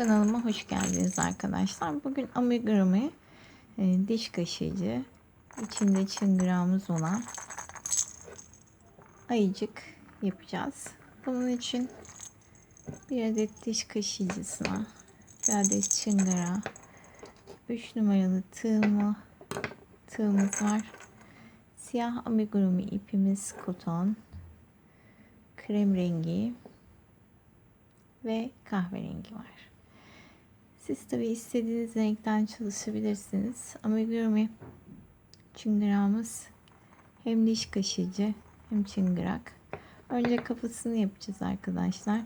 Kanalıma hoş geldiniz arkadaşlar. Bugün amigurumi e, diş kaşıyıcı içinde çıngırağımız olan ayıcık yapacağız. Bunun için bir adet diş kaşıyıcısına bir adet çıngırağı 3 numaralı tığımı tığımız var. Siyah amigurumi ipimiz koton krem rengi ve kahverengi var. Siz tabi istediğiniz renkten çalışabilirsiniz. Amigurumi çıngırağımız hem diş kaşıcı hem çıngırak. Önce kafasını yapacağız arkadaşlar.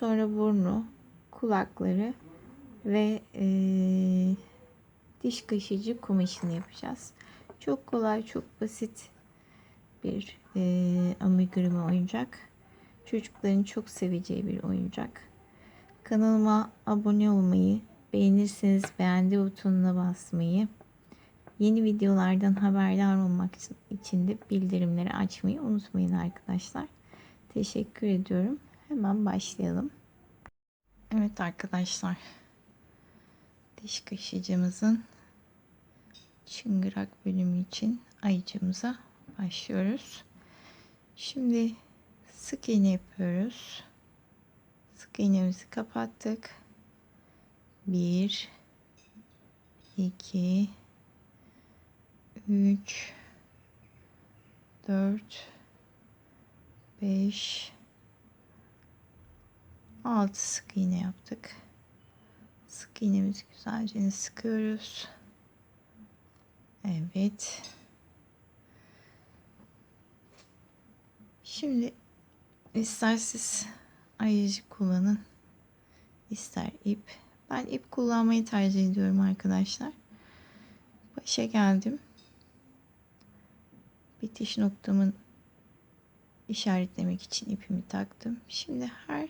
Sonra burnu, kulakları ve e, diş kaşıcı kumaşını yapacağız. Çok kolay, çok basit bir e, amigurumi oyuncak. Çocukların çok seveceği bir oyuncak. Kanalıma abone olmayı, beğenirseniz beğendi butonuna basmayı, yeni videolardan haberdar olmak için de bildirimleri açmayı unutmayın arkadaşlar. Teşekkür ediyorum. Hemen başlayalım. Evet arkadaşlar. Diş kaşıcımızın çıngırak bölümü için ayıcımıza başlıyoruz. Şimdi sık iğne yapıyoruz. Sık iğnemizi kapattık. 1 2 3 4 5 6 sık iğne yaptık. Sık iğnemizi güzelce sıkıyoruz. Evet. Şimdi ister siz ayıcı kullanın ister ip. Ben ip kullanmayı tercih ediyorum arkadaşlar. Başa geldim. Bitiş noktamın işaretlemek için ipimi taktım. Şimdi her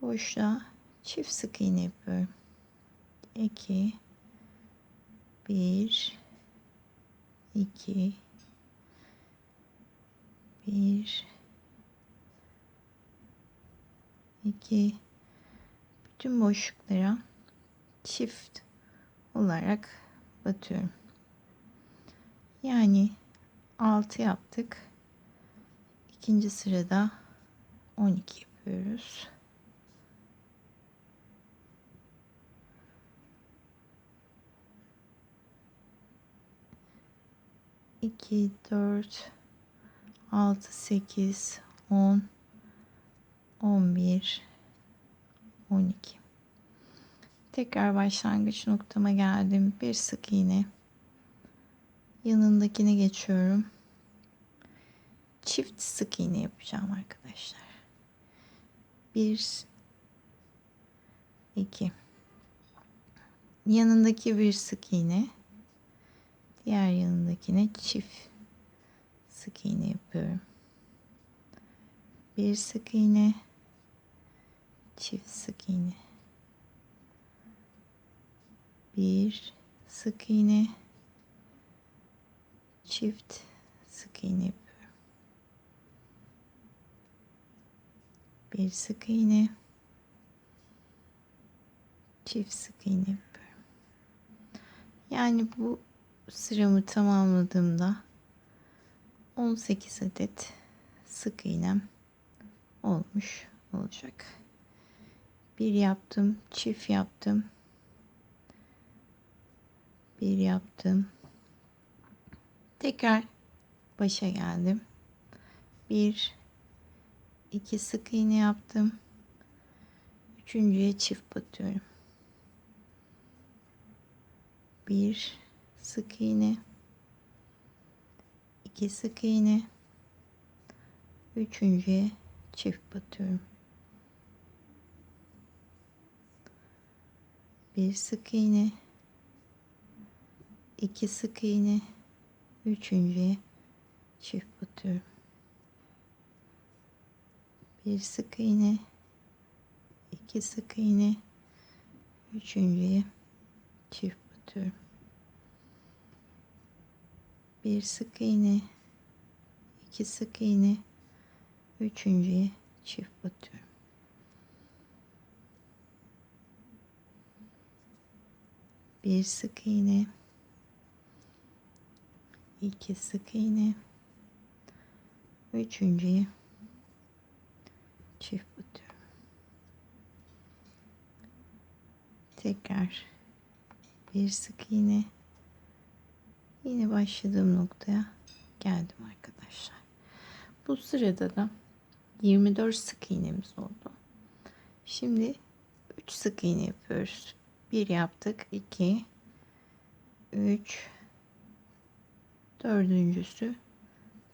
boşluğa çift sık iğne yapıyorum. 2 1 2 1 2 bütün boşluklara çift olarak batıyorum. Yani 6 yaptık. İkinci sırada 12 yapıyoruz. İki, dört, altı, sekiz, on, on bir, on iki. Tekrar başlangıç noktama geldim. Bir sık iğne. Yanındakine geçiyorum. Çift sık iğne yapacağım arkadaşlar. Bir, iki. Yanındaki bir sık iğne. Diğer yanındakine çift sık iğne yapıyorum. Bir sık iğne, çift sık iğne. Bir sık iğne, çift sık iğne yapıyorum. Bir sık iğne, çift sık iğne yapıyorum. Yani bu sıramı tamamladığımda 18 adet sık iğnem olmuş olacak. Bir yaptım, çift yaptım. Bir yaptım. Tekrar başa geldim. Bir, iki sık iğne yaptım. Üçüncüye çift batıyorum. Bir sık iğne. iki sık iğne. Üçüncüye çift batıyorum. Bir sık iğne, iki sık iğne, üçüncüye çift batıyorum. Bir sık iğne, iki sık iğne, üçüncüye çift batıyorum. Bir sık iğne, iki sık iğne, üçüncüye çift batıyorum. Bir sık iğne. iki sık iğne. Üçüncüye çift batıyorum. Tekrar bir sık iğne. Yine başladığım noktaya geldim arkadaşlar. Bu sırada da 24 sık iğnemiz oldu. Şimdi 3 sık iğne yapıyoruz. 1 yaptık. 2 3 dördüncüsü.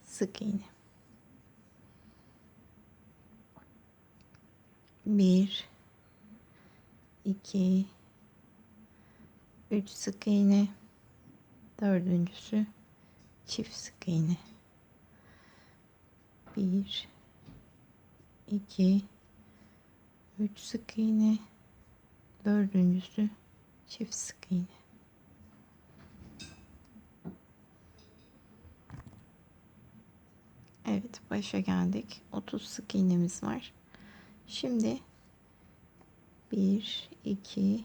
Sık iğne. 1 2 3 sık iğne. Dördüncüsü. Çift sık iğne. 1 2 3 sık iğne dördüncüsü çift sık iğne. Evet başa geldik. 30 sık iğnemiz var. Şimdi 1 2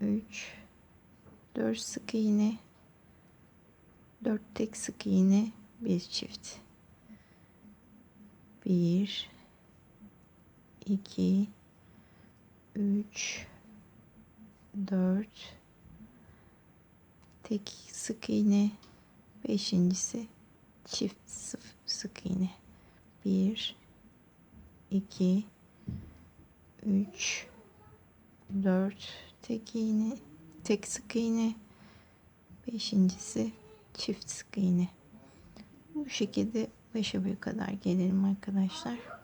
3 4 sık iğne 4 tek sık iğne bir çift. 1 2 3 4 tek sık iğne beşincisi çift sık iğne. 1 2 3 4 tek iğne tek sık iğne beşincisi çift sık iğne. Bu şekilde başa bir kadar gelelim arkadaşlar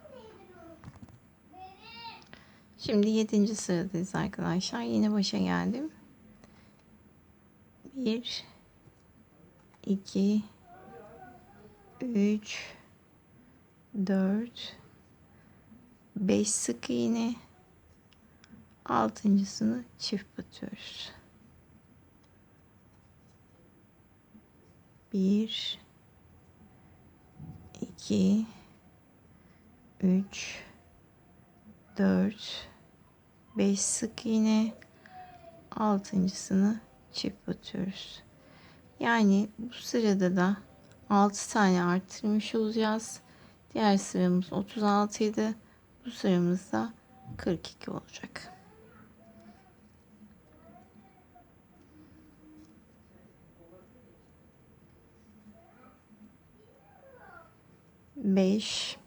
şimdi yedinci sıradayız arkadaşlar. Yine başa geldim. 1 2 3 4 5 sık iğne altıncısını çift batıyoruz. Bir, iki, üç, dört, beş sık iğne, altıncısını çift batıyoruz. Yani bu sırada da 6 tane arttırmış olacağız. Diğer sıramız 36 idi. Bu sıramızda 42 olacak. Beş,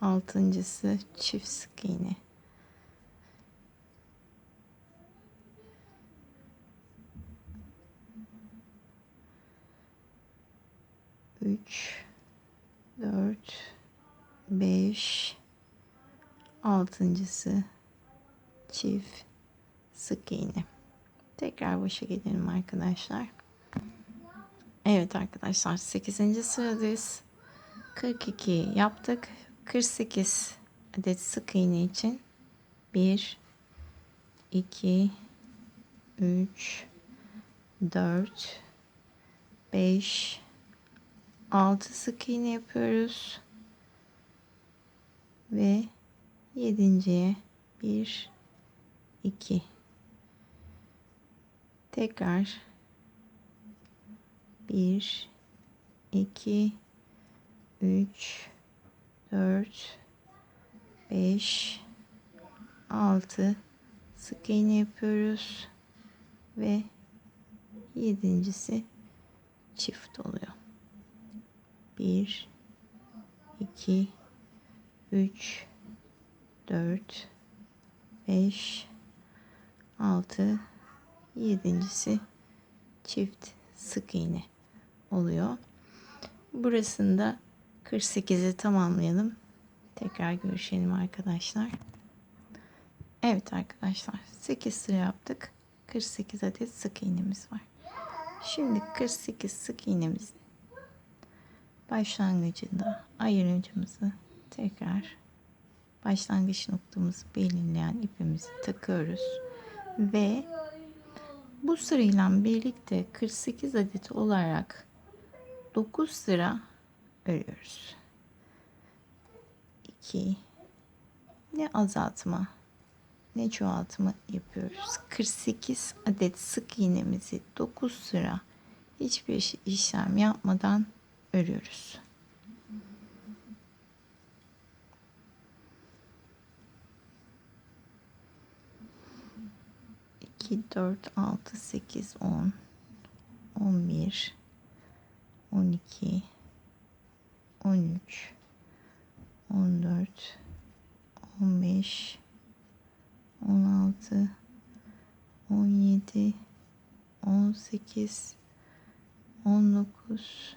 altıncısı çift sık iğne. Üç, dört, beş, altıncısı çift sık iğne. Tekrar başa gelelim arkadaşlar. Evet arkadaşlar 8. sıradayız. 42 yaptık. 48 adet sık iğne için 1 2 3 4 5 6 sık iğne yapıyoruz. Ve yedinciye 1 2 tekrar 1 2 3 4 5 6 sık iğne yapıyoruz ve yedincisi çift oluyor. 1 2 3 4 5 6 yedincisi çift sık iğne oluyor. Burasında 48'i tamamlayalım. Tekrar görüşelim arkadaşlar. Evet arkadaşlar 8 sıra yaptık. 48 adet sık iğnemiz var. Şimdi 48 sık iğnemizin başlangıcında ayırıcımızı tekrar başlangıç noktamızı belirleyen ipimizi takıyoruz ve bu sırayla birlikte 48 adet olarak 9 sıra örüyoruz. 2 ne azaltma ne çoğaltımı yapıyoruz. 48 adet sık iğnemizi 9 sıra hiçbir işlem yapmadan örüyoruz. İki, dört, altı, sekiz, on, on bir, on iki, on üç, on dört, on beş, on altı, on yedi, on sekiz, on dokuz,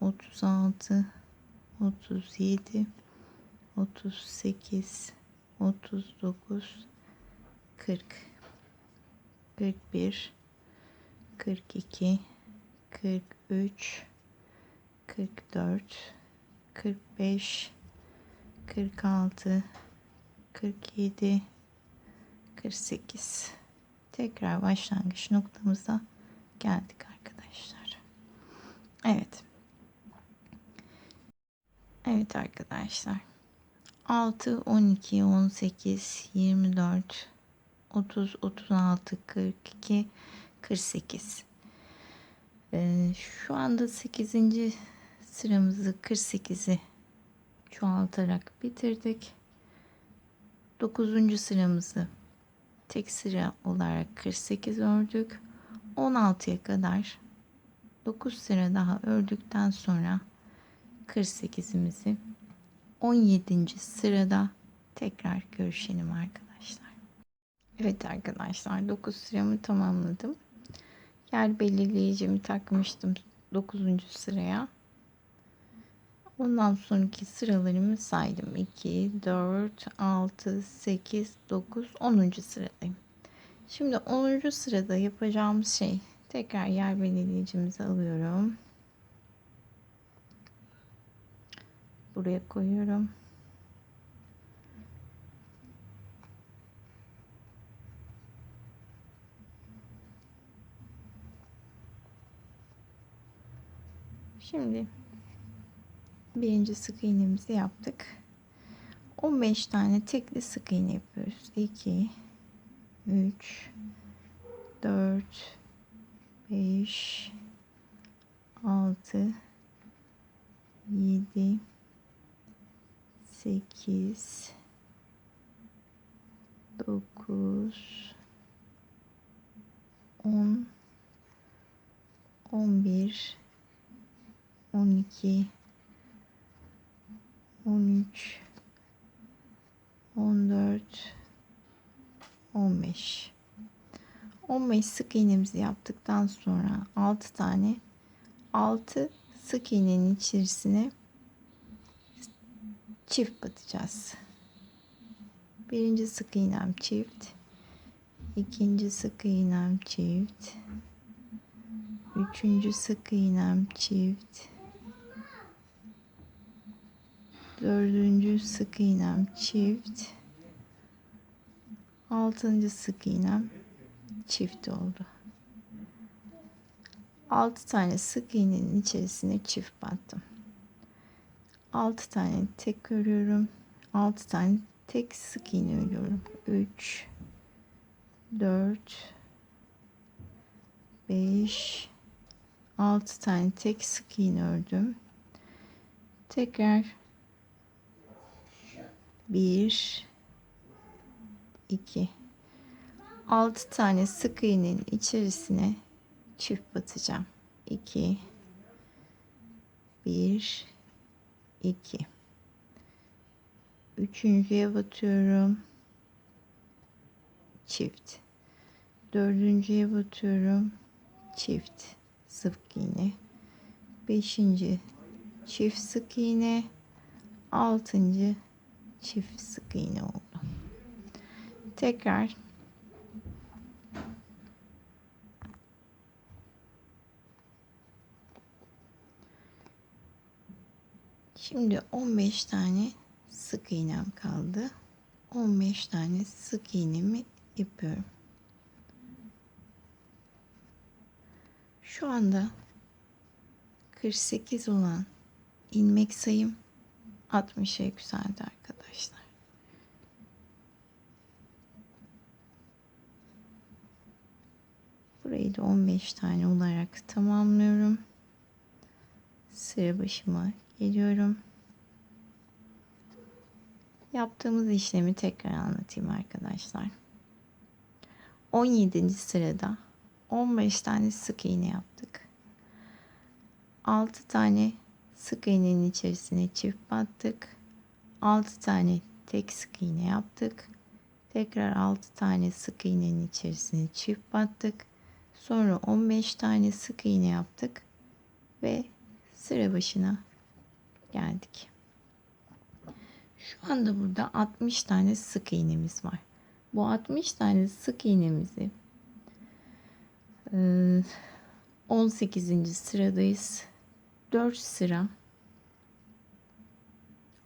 sekiz, yirmi dokuz, otuz, otuz bir, otuz iki, otuz üç, otuz dört, otuz beş, otuz altı, otuz yedi, otuz sekiz, otuz dokuz, kırk, kırk bir, kırk iki, kırk üç, kırk dört, kırk beş, kırk altı, kırk yedi, kırk sekiz. Tekrar başlangıç noktamıza geldik arkadaşlar. Evet. Evet arkadaşlar. 6, 12, 18, 24, 30, 36, 42, 48. Ee, şu anda 8. sıramızı 48'i çoğaltarak bitirdik. 9. sıramızı tek sıra olarak 48 ördük. 16'ya kadar 9 sıra daha ördükten sonra 48'imizi 17. sırada tekrar görüşelim arkadaşlar. Evet arkadaşlar 9 sıramı tamamladım. Yer belirleyicimi takmıştım 9. sıraya. Ondan sonraki sıralarımı saydım. 2, 4, 6, 8, 9, 10. sıradayım. Şimdi 10. sırada yapacağımız şey tekrar yer belirleyicimizi alıyorum. Buraya koyuyorum. Şimdi birinci sık iğnemizi yaptık. 15 tane tekli sık iğne yapıyoruz. 2 3 4 5 6 7 8 9 10 11 12 13 14 15 15 sık iğnemizi yaptıktan sonra 6 tane 6 sık iğnenin içerisine çift batacağız. Birinci sık iğnem çift. ikinci sık iğnem çift. Üçüncü sık iğnem çift. Dördüncü sık iğnem çift. Altıncı sık iğnem çift oldu. Altı tane sık iğnenin içerisine çift battım. Altı tane tek örüyorum. Altı tane tek sık iğne örüyorum. Üç, dört, beş, altı tane tek sık iğne ördüm. Tekrar 1 2 6 tane sık iğnenin içerisine çift batacağım. 2 1 2 Üçüncüye batıyorum. Çift. Dördüncüye batıyorum. Çift. Sık iğne. Beşinci çift sık iğne. Altıncı çift sık iğne oldu. tekrar Şimdi 15 tane sık iğnem kaldı. 15 tane sık iğnemi yapıyorum. Şu anda 48 olan ilmek sayım 60'a yükseldi arkadaşlar. Burayı da 15 tane olarak tamamlıyorum. Sıra başıma geliyorum. Yaptığımız işlemi tekrar anlatayım arkadaşlar. 17. sırada 15 tane sık iğne yaptık. 6 tane sık iğnenin içerisine çift battık. 6 tane tek sık iğne yaptık. Tekrar 6 tane sık iğnenin içerisine çift battık. Sonra 15 tane sık iğne yaptık ve sıra başına geldik. Şu anda burada 60 tane sık iğnemiz var. Bu 60 tane sık iğnemizi 18. sıradayız. 4 sıra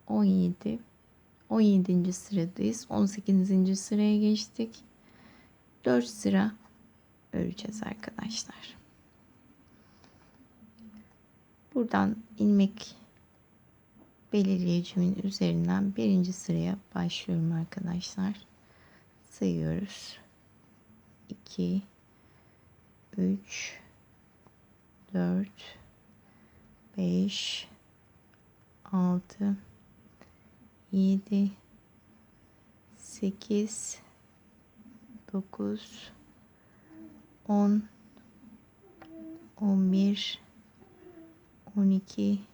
17 17. sıradayız. 18. sıraya geçtik. 4 sıra öreceğiz arkadaşlar. Buradan ilmek belirleyicimin üzerinden birinci sıraya başlıyorum arkadaşlar. Sayıyoruz. 2 3 4 5 6 7 8 9 10 11 12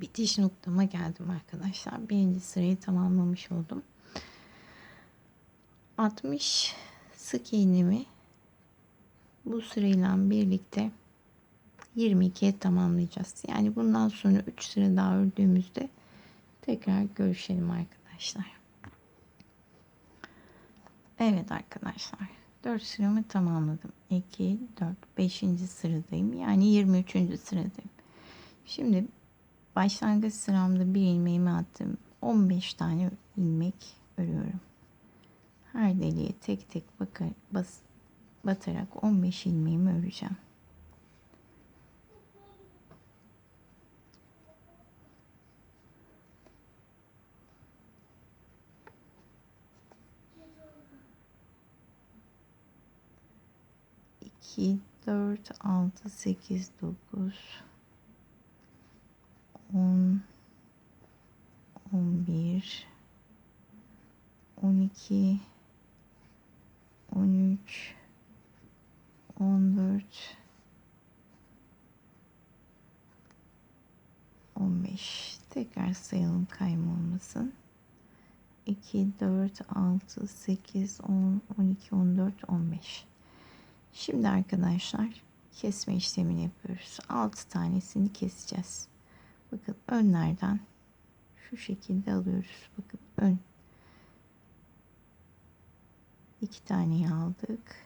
bitiş noktama geldim arkadaşlar. Birinci sırayı tamamlamış oldum. 60 sık iğnemi bu sırayla birlikte 22'ye tamamlayacağız. Yani bundan sonra 3 sıra daha ördüğümüzde tekrar görüşelim arkadaşlar. Evet arkadaşlar. 4 sıramı tamamladım. 2, 4, 5. sıradayım. Yani 23. sıradayım. Şimdi başlangıç sıramda bir ilmeğimi attım. 15 tane ilmek örüyorum. Her deliğe tek tek bakar, bas, batarak 15 ilmeğimi öreceğim. 2, 4, 6, 8, 9, 10, 11, 12, 13, 14, 15. Tekrar sayalım kayma olmasın. 2, 4, 6, 8, 10, 12, 14, 15. Şimdi arkadaşlar kesme işlemini yapıyoruz. 6 tanesini keseceğiz. Bakın önlerden şu şekilde alıyoruz. Bakın ön. 2 taneyi aldık.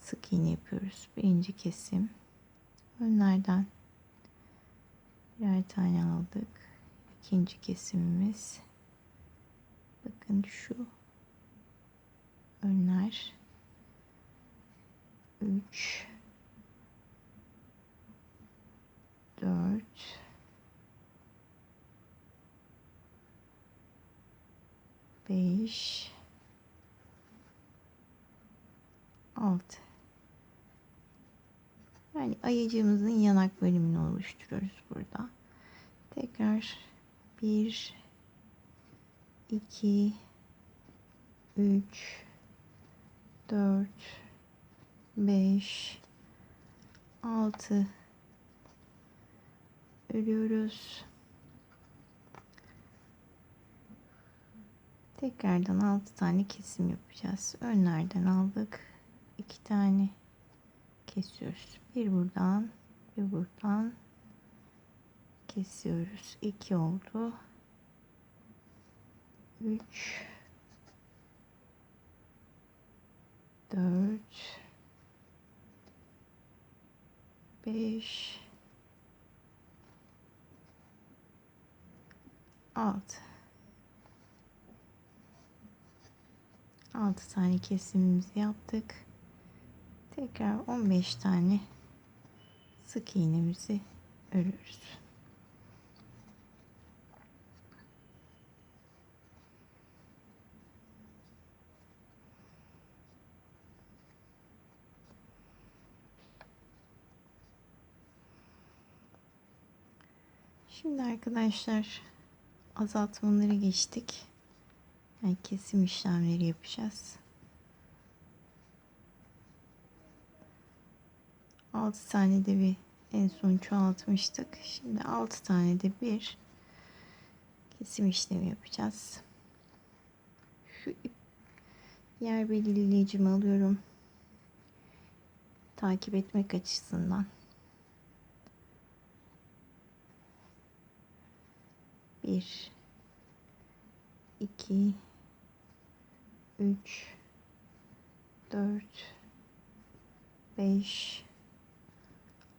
Sık iğne yapıyoruz. Birinci kesim. Önlerden birer tane aldık. İkinci kesimimiz. Bakın şu önler 3 4 5 6 yani ayıcığımızın yanak bölümünü oluşturuyoruz burada. Tekrar 1 2 3 4 5 6 örüyoruz. Tekrardan 6 tane kesim yapacağız. Önlerden aldık. 2 tane kesiyoruz. Bir buradan, bir buradan kesiyoruz. 2 oldu. 3 4 5 6 6 tane kesimimizi yaptık. Tekrar 15 tane sık iğnemizi örüyoruz. Şimdi arkadaşlar azaltmaları geçtik. Yani kesim işlemleri yapacağız. 6 tane de bir en son çoğaltmıştık. Şimdi 6 tane de bir kesim işlemi yapacağız. Şu yer belirleyicimi alıyorum. Takip etmek açısından. Bir, iki, üç, dört, beş,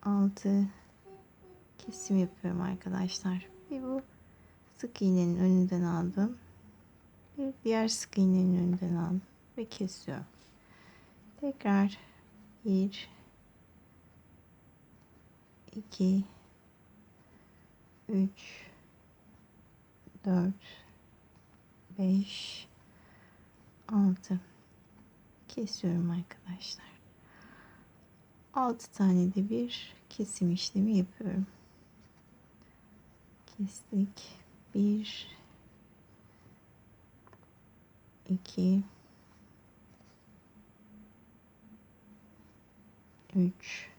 altı. Kesim yapıyorum arkadaşlar. Bir bu sık iğnenin önünden aldım. Bir diğer sık iğnenin önünden aldım ve kesiyorum. Tekrar bir, iki, üç, 4 5 6 kesiyorum arkadaşlar. 6 tane de bir kesim işlemi yapıyorum. Kestik. 1 2 3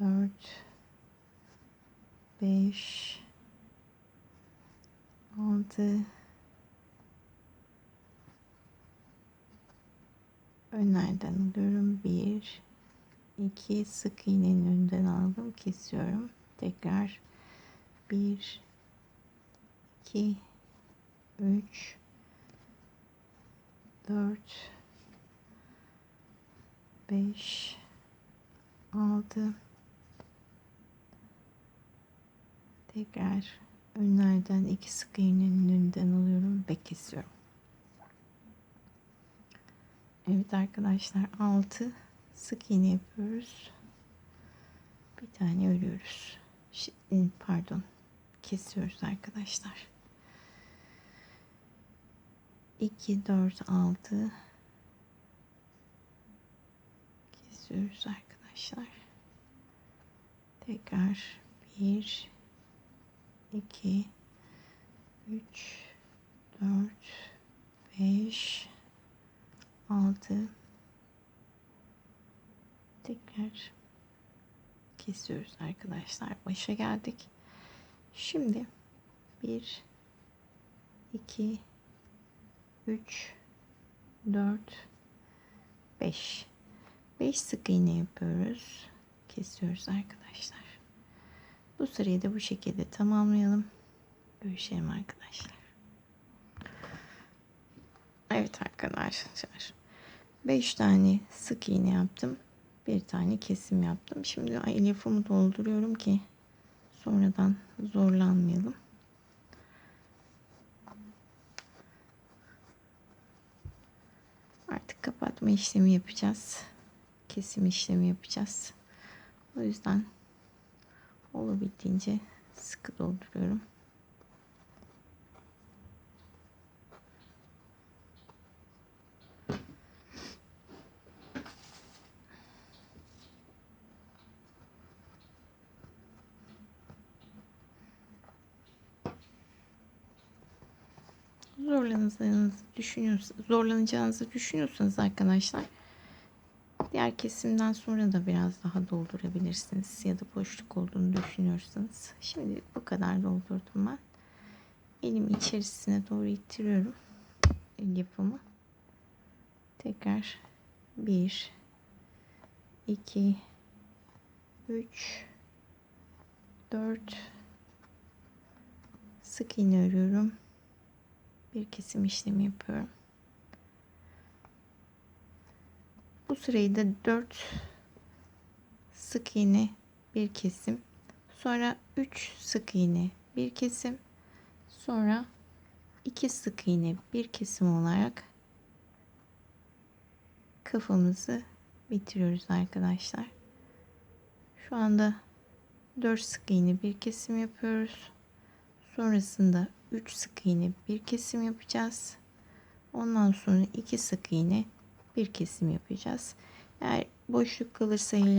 4 5 6 önlerden alıyorum. 1 2 sık iğnenin önünden aldım kesiyorum. Tekrar 1 2 3 4 5 6 tekrar önlerden iki sık iğnenin önünden alıyorum ve kesiyorum. Evet arkadaşlar 6 sık iğne yapıyoruz. Bir tane örüyoruz. Şimdi, pardon kesiyoruz arkadaşlar. 2 4 6 kesiyoruz arkadaşlar. Tekrar 1 2 3 4 5 6 tekrar kesiyoruz arkadaşlar. Başa geldik. Şimdi 1 2 3 4 5 5 sık iğne yapıyoruz. Kesiyoruz arkadaşlar. Bu sırayı da bu şekilde tamamlayalım. Görüşelim arkadaşlar. Evet arkadaşlar. 5 tane sık iğne yaptım. Bir tane kesim yaptım. Şimdi elyafımı dolduruyorum ki sonradan zorlanmayalım. Artık kapatma işlemi yapacağız. Kesim işlemi yapacağız. O yüzden olabildiğince sıkı dolduruyorum. Zorlanacağınızı düşünüyorsanız, zorlanacağınızı düşünüyorsanız arkadaşlar diğer kesimden sonra da biraz daha doldurabilirsiniz ya da boşluk olduğunu düşünüyorsanız. Şimdi bu kadar doldurdum ben. Elimi içerisine doğru ittiriyorum. Yapımı. Tekrar 1 2 3 4 sık iğne örüyorum bir kesim işlemi yapıyorum. Bu sırayı da 4 sık iğne bir kesim, sonra 3 sık iğne bir kesim, sonra 2 sık iğne bir kesim olarak kafamızı bitiriyoruz arkadaşlar. Şu anda 4 sık iğne bir kesim yapıyoruz. Sonrasında 3 sık iğne bir kesim yapacağız. Ondan sonra 2 sık iğne bir kesim yapacağız. Eğer boşluk kalırsa el